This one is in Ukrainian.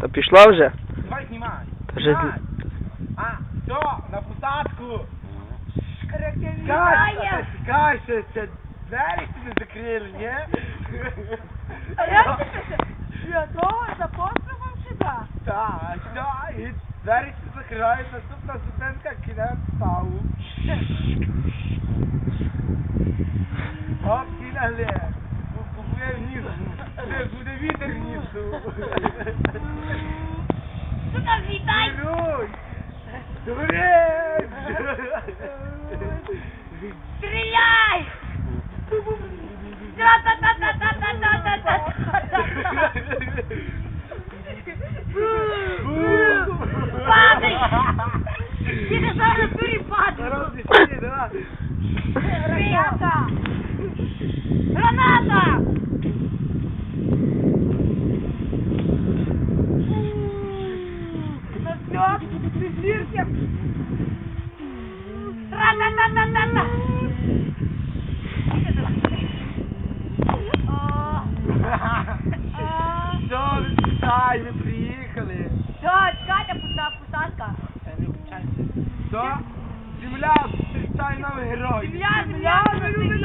Та пішла вже? Давай знімай. Та вже Знімай. А, все, на посадку. Кайся, кайся, це двері сюди закрили, ні? А як ти це? Святого за поступом сюди? Так, все, і двері сюди закривають, наступна зупинка кінець ставу. Оп. Буде вниз. Буде, буде вітер внизу. Сука, злітай! Беруть. Дурень! Стріляй! Падай! Призирки! Ра-та-та-та-та-та! Все, відпускай, ми приїхали. Все, Катя, пуста, пусташка. Все, земля, зустрічай нам герой. Земля, земля, ілюмінаторі.